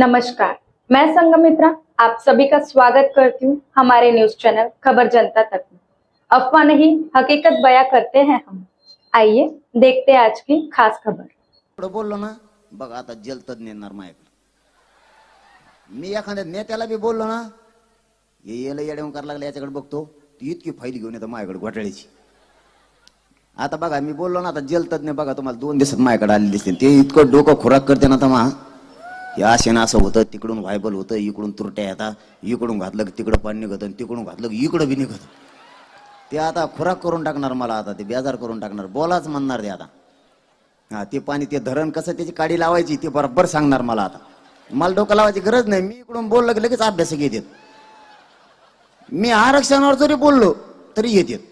नमस्कार, मैं संगमित्रा आप सभी का स्वागत करती हूँ हमारे न्यूज़ चैनल खबर जनता तक में। अफवाह नहीं, हकीकत बयां करते हैं हम। आइए, देखते हैं आज की खास खबर। बोललो ना, बघा आता जलतज्ञ येणार माझ्याकडे मी एखाद्या नेत्याला बी बोललो ना हे येलं येड्या करायला लागलं याच्याकडे बघतो, ती इतकी फाईल घेऊन येतो माझ्याकडे घोटाळ्याची. आता बघा, मी बोललो ना, आता जलतज्ञ बघा, तुम्हाला दोन दिवसात माझ्याकडे आले दिसते ते इतकं डोकं खुराक करते ना तमा. हे असे ना असं होतं तिकडून व्हायबल होतं इकडून तुरट्या येतात इकडून घातलं की तिकडं पाणी निघतं आणि तिकडून घातलं की इकडं बी निघत. ते आता खुराक करून टाकणार मला आता ते बेजार करून टाकणार. बोलाच म्हणणार ते आता. हा ते पाणी ते धरण कसं त्याची काडी लावायची ते बरोबर सांगणार मला आता. मला डोकं लावायची गरज नाही. मी इकडून बोललं की लगेच अभ्यास घेतात मी आरक्षणावर जरी बोललो तरी घेतात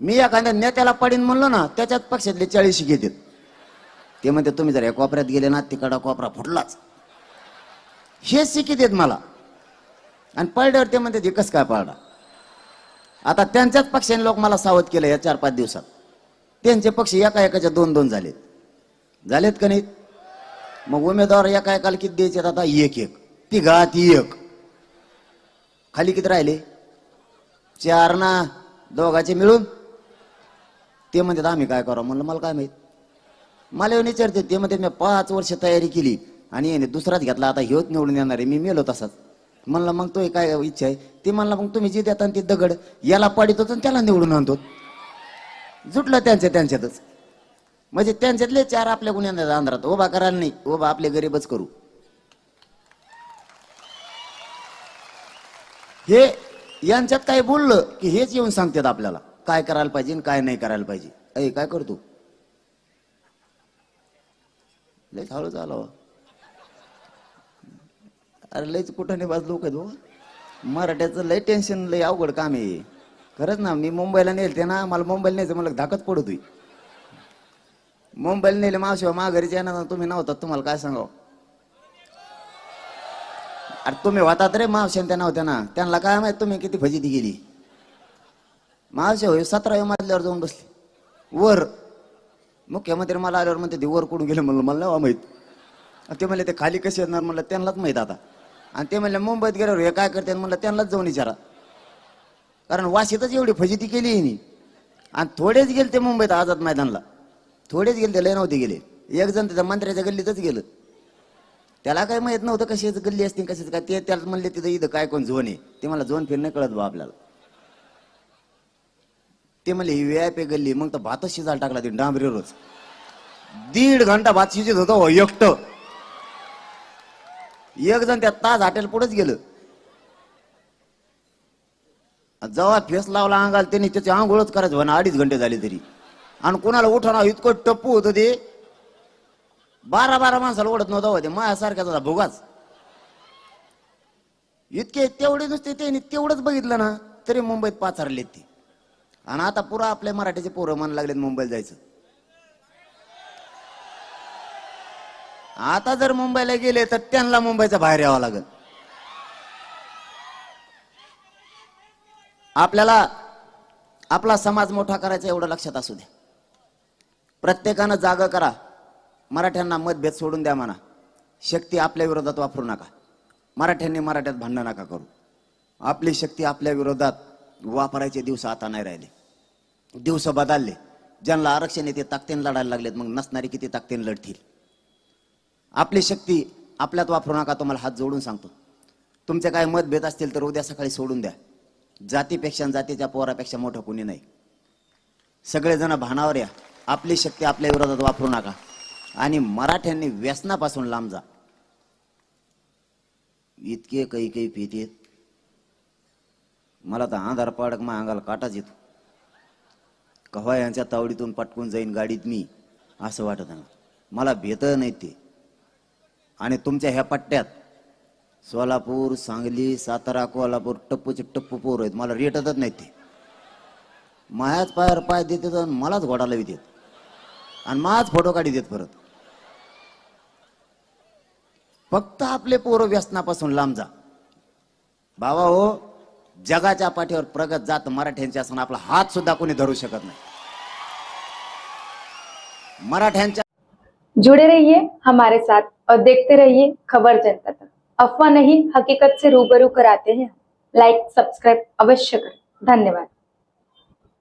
मी एखाद्या नेत्याला पाडीन म्हणलो ना त्याच्यात पक्षातले चाळीशी घेतात ते म्हणते तुम्ही जर या कोपऱ्यात गेले ना तिकडा कोपरा फुटलाच. हे शिकित येत मला. आणि पळड्यावर ते म्हणते कस काय पळडा? आता त्यांच्याच पक्षाने लोक मला सावध केलं या चार पाच दिवसात. त्यांचे पक्ष एका एकाच्या दोन दोन झालेत. झालेत का नाहीत? मग उमेदवार एका एकाला किती द्यायचे आता? एक एक तिघा ती एक. खाली किती राहिले? चार ना? दोघाचे मिळून? ते म्हणतात आम्ही काय करू म्हणलं मला काय माहीत? मला येऊन विचारते ते म्हणते मी पाच वर्ष तयारी केली आणि याने दुसराच घेतला. आता ह्योच निवडून येणार आहे. मी मेलो तसाच. म्हणलं मग तो काय इच्छा आहे? ते म्हणलं मग तुम्ही जे देता ते दगड याला पाडीत होतो आणि त्याला निवडून आणतो जुटलं त्यांच्या त्यांच्यातच. म्हणजे त्यांच्यातले चार आपल्या गुन्ह्यांना आंध्रात. उभा करायला नाही. उभा आपले गरीबच करू. हे यांच्यात काय बोललं की हेच येऊन सांगतात आपल्याला. काय करायला पाहिजे आणि काय नाही करायला पाहिजे. अय काय करतो? लयच हळू झाला हो. अरे लयच कुठं नाही बाजलो लोक आहेत हो. मराठ्याचं लय टेन्शन लय अवघड काम आहे. खरंच ना मी मुंबईला नेलते ना मला मुंबईला न्यायचं मला धाकत पडत होई मुंबईला नेले मावशिवा माघारीच येणार तुम्ही नव्हतात तुम्हाला काय सांगावं? अरे तुम्ही होतात रे मावश्यान त्या नव्हत्या ना. त्यांना काय माहीत तुम्ही किती फजिती गेली मावशे होय सतराव्या मजल्यावर जाऊन बसली. वर मुख्यमंत्री मला आल्यावर म्हणते ते वर कुठून गेले? म्हणलं मला नाही माहीत. आणि ते म्हणले ते खाली कसे येणार? म्हणलं त्यांनाच माहीत आता. आणि ते म्हणले मुंबईत गेल्यावर हे काय करते म्हणलं त्यांनाच जाऊन विचारा. कारण वाशीतच एवढी फजिती केली हिनी. आणि थोडेच गेले ते मुंबईत आझाद मैदानला. थोडेच गेले ते लय नव्हते गेले. एक जण त्याच्या मंत्र्याच्या गल्लीतच गेलं. त्याला काय माहीत नव्हतं कशीच गल्ली असते कशाच काय. ते त्याला म्हणले तिथं इथं काय कोण झोन आहे? ते मला झोन फिरणं कळत बा आपल्याला. ते म्हणले ही व्याप पे गल्ली. मग तर भातच शिजायला टाकला ते डांबरी रोज दीड घंटा भात शिजत होता हो एकट. एक जण त्या ताज हॉटेल पुढेच गेलं. जेव्हा फेस लावला अंगाला त्यांनी त्याची आंघोळच करायचं म्हणा अडीच घंटे झाले तरी. आणि कोणाला उठवणार इतकं टप्पू होतं ते. बारा बारा माणसाला ओढत नव्हता होते माझ्यासारख्याचा होता भोगाच. इतके तेवढे नुसते त्यांनी तेवढंच बघितलं ना तरी मुंबईत पाचारले ते. आणि आता पुरा आपल्या मराठीचे पोरं म्हणायला लागलेत मुंबईला जायचं. आता जर मुंबईला गेले तर त्यांना मुंबईचा बाहेर यावं लागेल. आपल्याला आपला समाज मोठा करायचा एवढं लक्षात असू द्या प्रत्येकानं जागा करा. मराठ्यांना मतभेद सोडून द्या म्हणा. शक्ती आपल्या विरोधात वापरू नका. मराठ्यांनी मराठ्यात भांडण नका करू. आपली शक्ती आपल्या विरोधात वापरायचे दिवस आता नाही राहिले. दिवस बदलले. ज्यांना आरक्षण येते ताकदीन लढायला लागलेत मग नसणारे किती ताकदीन लढतील? आपली शक्ती आपल्यात वापरू नका तुम्हाला हात जोडून सांगतो. तुमचे काय मतभेद असतील तर उद्या सकाळी सोडून द्या. जातीपेक्षा जातीच्या पोरापेक्षा मोठं कोणी नाही. सगळेजण भानावर या. आपली शक्ती आपल्या विरोधात वापरू नका. आणि मराठ्यांनी व्यसनापासून लांब जा. इतके काही काही पितेत मला तर आधार पाडक माझ्या अंगाला काटाच येतो. कव्हा यांच्या तावडीतून पटकून जाईन गाडीत मी असं वाटत ना. मला भेट नाही ते. आणि तुमच्या ह्या पट्ट्यात सोलापूर सांगली सातारा कोल्हापूर टप्पूचे टप्पू पोर आहेत. मला रेटतच नाहीत ते. मायाच पायावर पाय देतात आणि मलाच घोडा लावी देत. आणि माझ फोटो काढी देत परत. फक्त आपले पोरं व्यसनापासून लांब जा. बाबा हो जगाच्या पाठीवर प्रगत जात मराठ्यांच्या असताना आपला हात सुद्धा कोणी धरू शकत नाही. मराठ्यांच्या जुड़े रहिए हमारे साथ और देखते रहिए खबर जनता तक। अफवाह नहीं हकीकत से रूबरू कराते हैं लाइक सब्सक्राइब अवश्य करें। धन्यवाद।